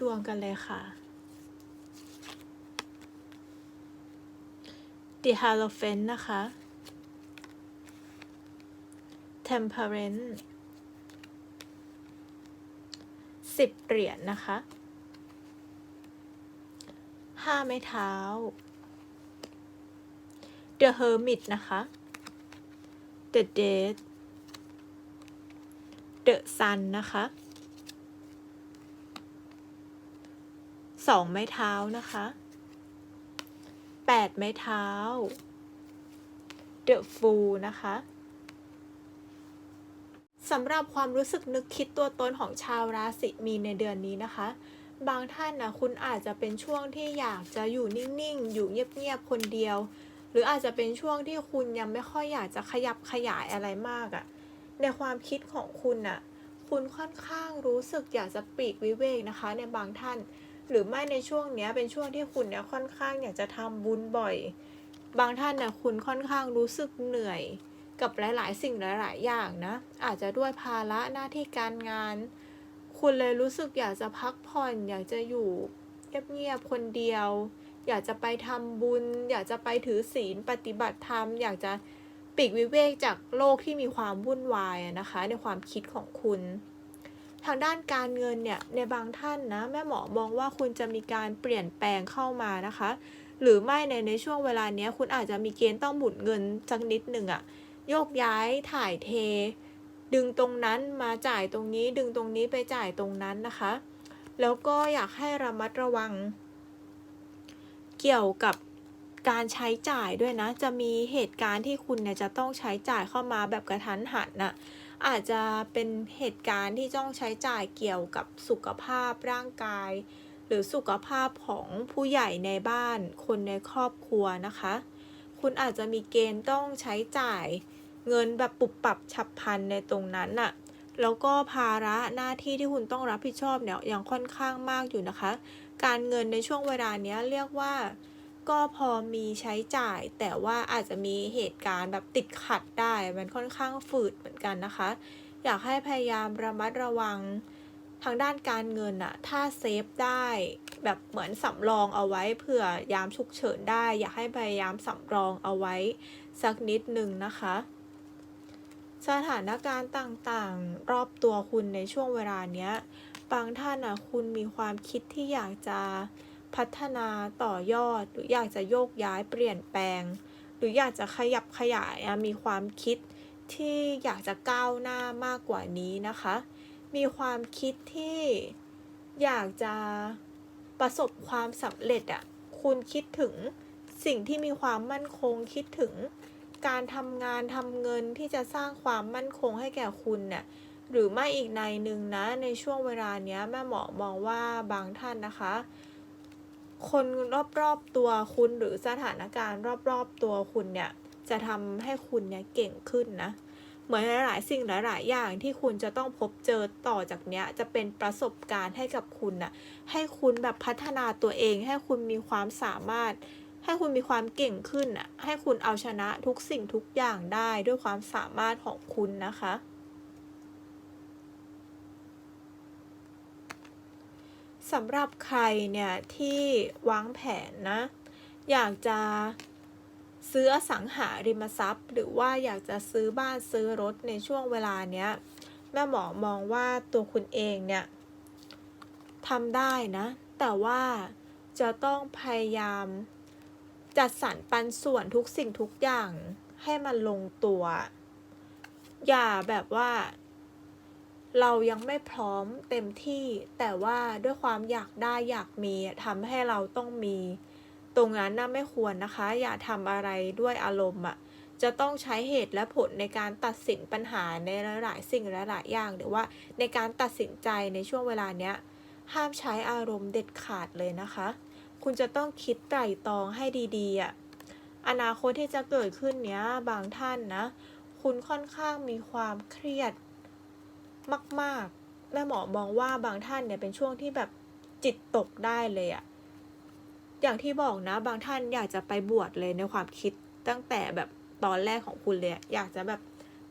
ดวงกันเลยค่ะ The Hierophant นะคะ Temperance สิบเหรียญนะคะห้าไม้เท้า The Hermit นะคะ The Dead The Sun นะคะ สองไม้เท้านะคะแปดไม้เท้า The Fool นะคะสำหรับความรู้สึกนึกคิดตัวตนของชาวราศีมีนในเดือนนี้นะคะ บางท่านนะคุณอาจจะเป็นช่วงที่อยากจะอยู่นิ่งๆ อยู่เงียบๆ คนเดียว หรืออาจจะเป็นช่วงที่คุณยังไม่ค่อยอยากจะขยับขยายอะไรมากอะ่ะ ในความคิดของคุณน่ะ คุณค่อนข้างรู้สึกอยากจะปลีกวิเวกนะคะ ในบางท่าน หรือไม่ในช่วงเนี้ยเป็นช่วงที่คุณเนี่ยค่อนข้างอยากจะทำบุญบ่อย บางท่านเนี่ยคุณค่อนข้างรู้สึกเหนื่อยกับหลาย ๆ สิ่งหลาย ๆ อย่างนะ อาจจะด้วยภาระหน้าที่การงาน คุณเลยรู้สึกอยากจะพักผ่อน อยากจะอยู่เงียบ ๆ คนเดียว อยากจะไปทำบุญ อยากจะไปถือศีลปฏิบัติธรรม อยากจะปีกวิเวกจากโลกที่มีความวุ่นวายนะคะ ในความคิดของคุณ ทางด้านการเงินเนี่ยในบางท่านนะแม่หมอมองว่าคุณจะมีการเปลี่ยนแปลงเข้ามานะคะ หรือไม่ในในช่วงเวลาเนี้ยคุณอาจจะมีเกณฑ์ต้องหมุนเงินสักนิดหนึ่งอะโยกย้ายถ่ายเท ดึงตรงนั้นมาจ่ายตรงนี้ ดึงตรงนี้ไปจ่ายตรงนั้นนะคะ แล้วก็อยากให้ระมัดระวัง เกี่ยวกับการใช้จ่ายด้วยนะ จะมีเหตุการณ์ที่คุณเนี่ยจะต้องใช้จ่ายเข้ามาแบบกระทันหันน่ะ อาจจะเป็นเหตุการณ์ที่ต้องใช้จ่ายเกี่ยวกับสุขภาพร่างกาย หรือสุขภาพของผู้ใหญ่ในบ้าน คนในครอบครัวนะคะ คุณอาจจะมีเกณฑ์ต้องใช้จ่ายเงินแบบปุบปับฉับพลันในตรงนั้นน่ะแล้วก็ภาระหน้าที่ที่คุณต้องรับผิดชอบเนี่ยยังค่อนข้างมากอยู่นะคะ การเงินในช่วงเวลานี้เรียกว่า ก็พอมีใช้จ่าย แต่ว่าอาจจะมีเหตุการณ์แบบติดขัดได้ มันค่อนข้างฝืดเหมือนกันนะคะ อยากให้พยายามระมัดระวังทางด้านการเงินอะถ้าเซฟได้แบบเหมือนสำรองเอาไว้เผื่อยามฉุกเฉินได้ อยากให้พยายามสำรองเอาไว้สักนิดหนึ่งนะคะ สถานการณ์ต่างๆ รอบตัวคุณในช่วงเวลาเนี้ย บางท่านอะคุณมีความคิดที่อยากจะ พัฒนาต่อยอด หรืออยากจะโยกย้ายเปลี่ยนแปลง หรืออยากจะขยับขยายมีความคิดที่อยากจะก้าวหน้ามากกว่านี้นะคะ มีความคิดที่อยากจะประสบความสำเร็จอะคุณคิดถึงสิ่งที่มีความมั่นคงคิดถึงการทำงานทำเงินที่จะสร้างความมั่นคงให้แก่คุณเนี่ยหรือไม่อีกในหนึ่งนะในช่วงเวลาเนี้ยแม่หมอมองว่าบางท่านนะคะ คนรอบๆตัวคุณหรือสถานการณ์รอบๆตัวคุณเนี่ยจะทำให้คุณเนี่ยเก่งขึ้นนะ เหมือนหลายๆสิ่งหลายๆอย่างที่คุณจะต้องพบเจอต่อจากเนี้ยจะเป็นประสบการณ์ให้กับคุณน่ะให้คุณแบบพัฒนาตัวเอง ให้คุณมีความสามารถ ให้คุณมีความเก่งขึ้นน่ะให้คุณเอาชนะทุกสิ่งทุกอย่างได้ด้วยความสามารถของคุณนะคะ สำหรับใครเนี่ยที่วางแผนนะ อยากจะซื้ออสังหาริมทรัพย์ หรือว่าอยากจะซื้อบ้านซื้อรถในช่วงเวลาเนี้ยแม่หมอมองว่าตัวคุณเองเนี่ยทำได้นะ แต่ว่าจะต้องพยายามจัดสรรปันส่วนทุกสิ่งทุกอย่างให้มันลงตัว อย่าแบบว่า เรายังไม่พร้อมเต็มที่ แต่ว่าด้วยความอยากได้อยากมีทำให้เราต้องมี ตรงนั้นน่ะไม่ควรนะคะ อย่าทำอะไรด้วยอารมณ์อะจะต้องใช้เหตุและผลในการตัดสินปัญหาในหลายๆสิ่งหลายๆอย่าง หรือว่าในการตัดสินใจในช่วงเวลาเนี้ยห้ามใช้อารมณ์เด็ดขาดเลยนะคะ คุณจะต้องคิดไตร่ตรองให้ดีๆอะอนาคตที่จะเกิดขึ้นเนี้ยบางท่านนะ คุณค่อนข้างมีความเครียด มาก ๆ แม่หมอมองว่าบางท่านเนี่ยเป็นช่วงที่แบบจิตตกได้เลยอะอย่างที่บอกนะบางท่านอยากจะไปบวชเลยในความคิดตั้งแต่แบบตอนแรกของคุณเลยอยากจะแบบ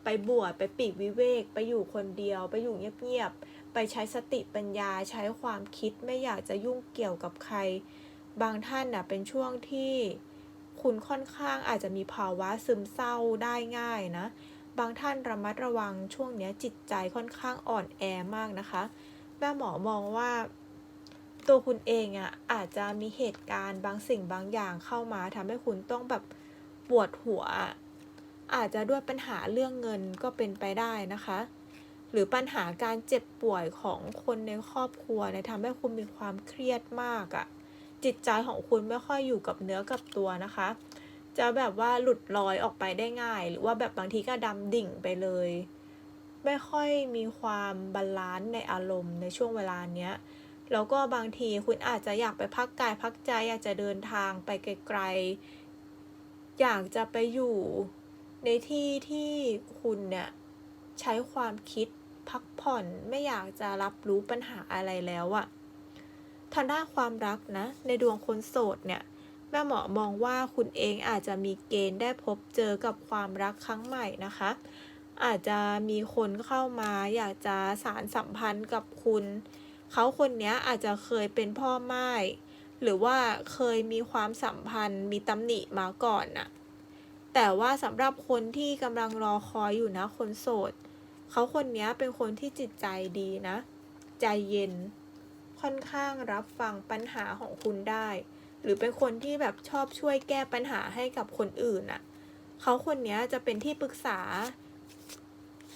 ไปบวชไปปีกวิเวก ไปอยู่คนเดียว ไปอยู่เงียบๆไปใช้สติปัญญาใช้ความคิดไม่อยากจะยุ่งเกี่ยวกับใคร บางท่านน่ะเป็นช่วงที่คุณค่อนข้างอาจจะมีภาวะซึมเศร้าได้ง่ายนะ บางท่านระมัดระวังช่วงนี้จิตใจค่อนข้างอ่อนแอมากนะคะ แม่หมอมองว่า ตัวคุณเองอะ่ะอาจจะมีเหตุการณ์บางสิ่งบางอย่างเข้ามาทำให้คุณต้องแบบปวดหัว อาจจะด้วยปัญหาเรื่องเงินก็เป็นไปได้นะคะ หรือปัญหาการเจ็บป่วยของคนในครอบครัวเนี่ยทำให้คุณมีความเครียดมากอะ่ะจิตใจของคุณไม่ค่อยอยู่กับเนื้อกับตัวนะคะ จะแบบว่าหลุดลอยออกไปได้ง่าย หรือว่าแบบบางทีก็ดำดิ่งไปเลย ไม่ค่อยมีความบาลานซ์ในอารมณ์ในช่วงเวลาเนี้ยแล้วก็บางทีคุณอาจจะอยากไปพักกายพักใจอยากจะเดินทางไปไกลๆ อยากจะไปอยู่ในที่ที่คุณเนี่ยใช้ความคิดพักผ่อนไม่อยากจะรับรู้ปัญหาอะไรแล้วอะทางด้านความรักนะ ในดวงคนโสดเนี่ย แม่หมอมองว่าคุณเองอาจจะมีเกณฑ์ได้พบเจอกับความรักครั้งใหม่นะคะ อาจจะมีคนเข้ามาอยากจะสารสัมพันธ์กับคุณ เขาคนนี้อาจจะเคยเป็นพ่อไม้หรือว่าเคยมีความสัมพันธ์มีตำหนิมาก่อนน่ะ แต่ว่าสำหรับคนที่กำลังรอคอยอยู่นะคนโสด เขาคนนี้เป็นคนที่จิตใจดีนะ ใจเย็น ค่อนข้างรับฟังปัญหาของคุณได้ รือเป็นคนที่แบบชอบช่วยแก้ปัญหาให้กับคนอื่นน่ะเขาคนนี้จะเป็นที่ปรึกษา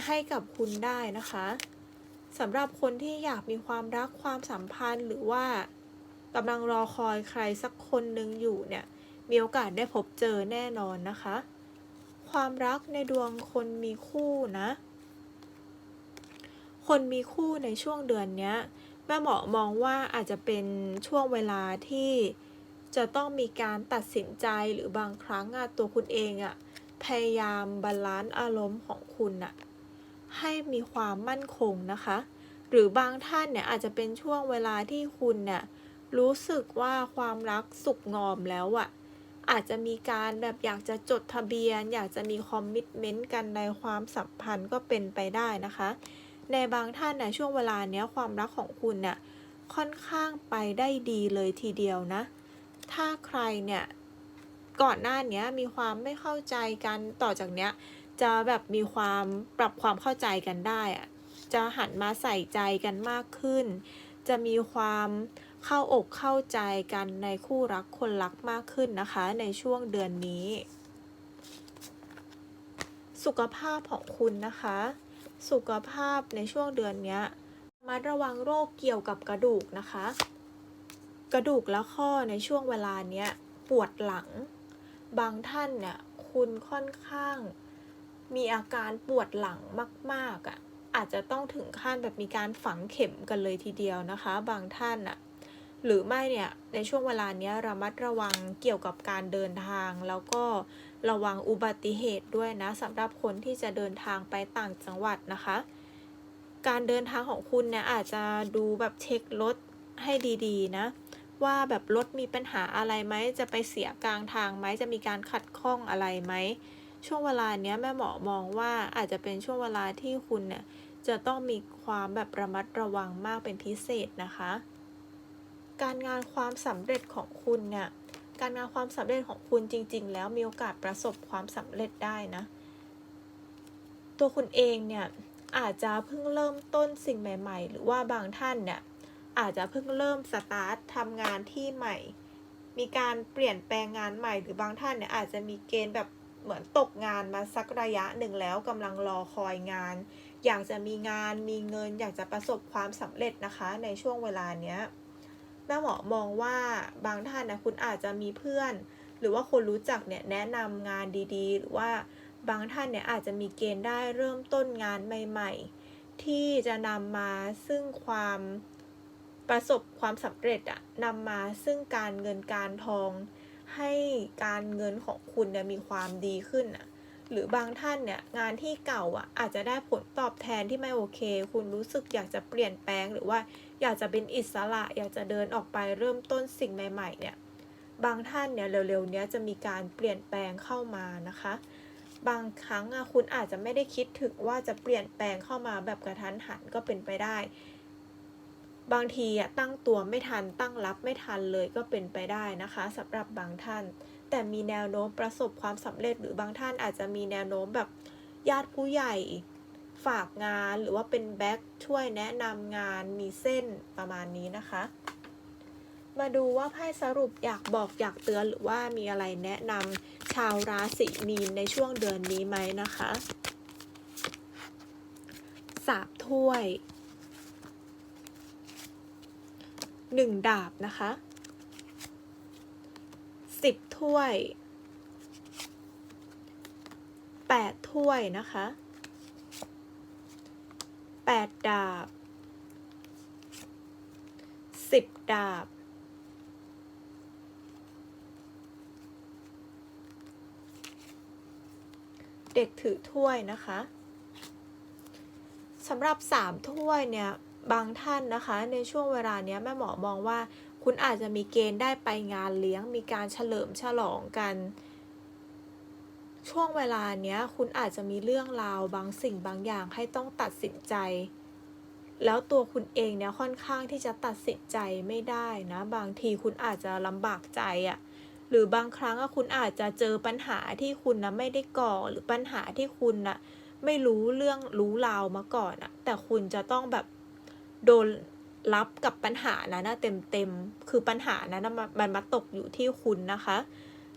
ให้กับคุณได้นะคะสำหรับคนที่อยากมีความรักความสัมพันธ์หรือว่ากำลังรอคอยใครสักคนหนึ่งอยู่เนี่ยมีโอกาสได้พบเจอแน่นอนนะคะ ความรักในดวงคนมีคู่นะ คนมีคู่ในช่วงเดือนนี้แม่หมอมองว่าอาจจะเป็นช่วงเวลาที่ จะต้องมีการตัดสินใจหรือบางครั้งอะตัวคุณเองอะพยายามบาลานซ์อารมณ์ของคุณอะให้มีความมั่นคงนะคะ หรือบางท่านเนี่ยอาจจะเป็นช่วงเวลาที่คุณเนี่ยรู้สึกว่าความรักสุกงอมแล้วอะอาจจะมีการแบบอยากจะจดทะเบียน อยากจะมีคอมมิชเมนต์กันในความสัมพันธ์ก็เป็นไปได้นะคะ ในบางท่านเนี่ยช่วงเวลาเนี้ยความรักของคุณเนี่ยค่อนข้างไปได้ดีเลยทีเดียวนะ ถ้าใครเนี่ยก่อนหน้านี้มีความไม่เข้าใจกันต่อจากเนี้ยจะแบบมีความปรับความเข้าใจกันได้อะจะหันมาใส่ใจกันมากขึ้น จะมีความเข้าอกเข้าใจกันในคู่รักคนรักมากขึ้นนะคะ ในช่วงเดือนนี้ สุขภาพของคุณนะคะ สุขภาพในช่วงเดือนนี้มาระวังโรคเกี่ยวกับกระดูกนะคะ กระดูกและข้อในช่วงเวลาเนี้ยปวดหลัง บางท่านเนี่ยคุณค่อนข้าง มีอาการปวดหลังมากๆอะ่ะอาจจะต้องถึงขั้นแบบมีการฝังเข็มกันเลยทีเดียวนะคะ บางท่านอะหรือไม่เนี่ยในช่วงเวลาเนี้ยระมัดระวังเกี่ยวกับการเดินทาง แล้วก็ระวังอุบัติเหตุด้วยนะสำหรับคนที่จะเดินทางไปต่างจังหวัดนะคะ การเดินทางของคุณเนี่ยอาจจะดูแบบเช็ครถให้ดีๆนะ ว่าแบบรถมีปัญหาอะไรไหม จะไปเสียกลางทางไหม จะมีการขัดข้องอะไรไหม ช่วงเวลาเนี้ยแม่หมอมองว่าอาจจะเป็นช่วงเวลาที่คุณเนี่ยจะต้องมีความแบบระมัดระวังมากเป็นพิเศษนะคะ การงานความสำเร็จของคุณเนี่ย การงานความสำเร็จของคุณจริง ๆ แล้วมีโอกาสประสบความสำเร็จได้นะ ตัวคุณเองเนี่ยอาจจะเพิ่งเริ่มต้นสิ่งใหม่ ๆ หรือว่าบางท่านเนี่ย อาจจะเพิ่งเริ่มสตาร์ททำงานที่ใหม่ มีการเปลี่ยนแปลงงานใหม่หรือบางท่านเนี่ยอาจจะมีเกณฑ์แบบเหมือนตกงานมาสักระยะหนึ่งแล้วกำลังรอคอยงาน อยากจะมีงานมีเงิน อยากจะประสบความสำเร็จนะคะ ในช่วงเวลาเนี้ยแม่หมอมองว่าบางท่านนะคุณอาจจะมีเพื่อน หรือว่าคนรู้จักเนี่ยแนะนำงานดีๆ หรือว่าบางท่านเนี่ยอาจจะมีเกณฑ์ได้เริ่มต้นงานใหม่ ๆ ที่จะนำมาซึ่งความ ประสบความสำเร็จอะนำมาซึ่งการเงินการทอง ให้การเงินของคุณเนี่ยมีความดีขึ้นอะหรือบางท่านเนี่ยงานที่เก่าอะอาจจะได้ผลตอบแทนที่ไม่โอเค คุณรู้สึกอยากจะเปลี่ยนแปลงหรือว่าอยากจะเป็นอิสระ อยากจะเดินออกไปเริ่มต้นสิ่งใหม่ ๆ เนี่ยบางท่านเนี่ยเร็วๆนี้จะมีการเปลี่ยนแปลงเข้ามานะคะ บางครั้งอะคุณอาจจะไม่ได้คิดถึงว่าจะเปลี่ยนแปลงเข้ามาแบบกระทันหันก็เป็นไปได้ บางทีตั้งตัวไม่ทันตั้งรับไม่ทันเลยก็เป็นไปได้นะคะสำหรับบางท่าน แต่มีแนวโน้มประสบความสำเร็จหรือบางท่านอาจจะมีแนวโน้มแบบญาติผู้ใหญ่ฝากงานหรือว่าเป็นแบ็คช่วยแนะนำงานมีเส้นประมาณนี้นะคะ มาดูว่าไพ่สรุปอยากบอกอยากเตือนหรือว่ามีอะไรแนะนำชาวราศีมีนในช่วงเดือนนี้ไหมนะคะสามถ้วย หนึ่งดาบนะคะสิบถ้วยแปดถ้วยนะคะแปดดาบสิบดาบเด็กถือถ้วยนะคะสำหรับสามถ้วยเนี่ย บางท่านนะคะ ในช่วงเวลาเนี้ยแม่หมอมองว่า คุณอาจจะมีเกณฑ์ได้ไปงานเลี้ยง มีการเฉลิมฉลองกัน ช่วงเวลาเนี้ยคุณอาจจะมีเรื่องราวบางสิ่งบางอย่างให้ต้องตัดสินใจ แล้วตัวคุณเองเนี่ยค่อนข้างที่จะตัดสินใจไม่ได้นะ บางทีคุณอาจจะลำบากใจอะ่ะหรือบางครั้งคุณอาจจะเจอปัญหาที่คุณนะไม่ได้ก่อหรือปัญหาที่คุณนะไม่รู้เรื่องรู้ราวมาก่อนอะแต่คุณจะต้องแบบ โดนรับกับปัญหานั้นนะเต็มเต็มๆคือปัญหานั้นมันมันมาตกอยู่ที่คุณนะคะ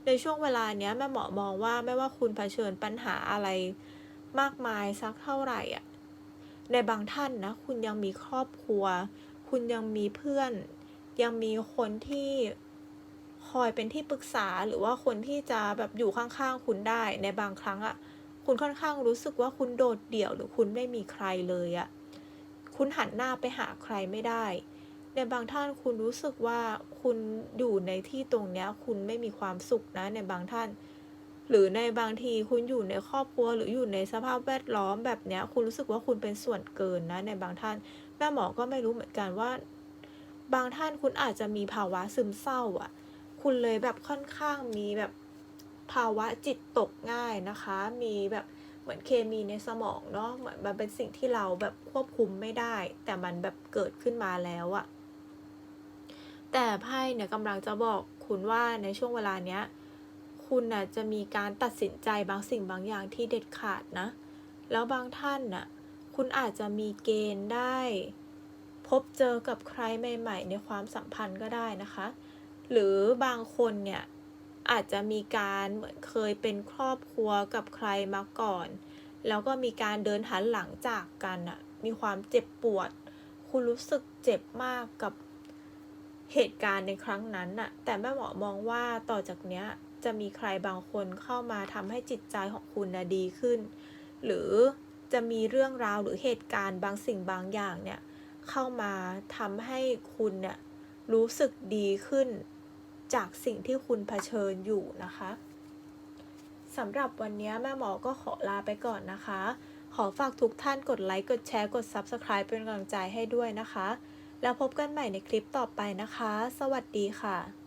ในช่วงเวลาเนี้ยแม่หมอมองว่าไม่ว่าคุณเผชิญปัญหาอะไรมากมายสักเท่าไหร่อะในบางท่านนะคุณยังมีครอบครัว คุณยังมีเพื่อน ยังมีคนที่คอยเป็นที่ปรึกษาหรือว่าคนที่จะแบบอยู่ข้างๆคุณได้ในบางครั้งอะ่ะ คุณค่อนข้างรู้สึกว่าคุณโดดเดี่ยวหรือคุณไม่มีใครเลยอะ่ะ คุณหันหน้าไปหาใครไม่ได้ ในบางท่านคุณรู้สึกว่าคุณอยู่ในที่ตรงเนี้ยคุณไม่มีความสุขนะในบางท่าน หรือในบางทีคุณอยู่ในครอบครัวหรืออยู่ในสภาพแวดล้อมแบบเนี้ยคุณรู้สึกว่าคุณเป็นส่วนเกินนะในบางท่านแม่หมอก็ไม่รู้เหมือนกันว่า บางท่านคุณอาจจะมีภาวะซึมเศร้าอะ คุณเลยแบบค่อนข้างมีแบบภาวะจิตตกง่ายนะคะ มีแบบ เหมือนเคมีในสมองเนาะเหมือนมันเป็นสิ่งที่เราแบบควบคุมไม่ได้ แต่มันแบบเกิดขึ้นมาแล้วอะแต่ไพ่เนี่ยกำลังจะบอกคุณว่าในช่วงเวลาเนี้ย คุณน่ะจะมีการตัดสินใจบางสิ่งบางอย่างที่เด็ดขาดนะ แล้วบางท่านน่ะคุณอาจจะมีเกณฑ์ได้ พบเจอกับใครใหม่ ๆ ในความสัมพันธ์ก็ได้นะคะ หรือบางคนเนี่ย อาจจะมีการเหมือนเคยเป็นครอบครัวกับใครมาก่อน แล้วก็มีการเดินหันหลังจากกันอะมีความเจ็บปวด คุณรู้สึกเจ็บมากกับเหตุการณ์ในครั้งนั้นน่ะ แต่แม่หมอมองว่าต่อจากเนี้ยจะมีใครบางคนเข้ามาทำให้จิตใจของคุณนะดีขึ้น หรือจะมีเรื่องราวหรือเหตุการณ์บางสิ่งบางอย่างเนี่ยเข้ามาทำให้คุณเนี่ยรู้สึกดีขึ้น จากสิ่งที่คุณเผชิญอยู่นะคะสำหรับวันนี้แม่หมอก็ขอลาไปก่อนนะคะ ขอฝากทุกท่านกดไลค์กดแชร์กด Subscribe เป็นกำลังใจให้ด้วยนะคะ แล้วพบกันใหม่ในคลิปต่อไปนะคะ สวัสดีค่ะ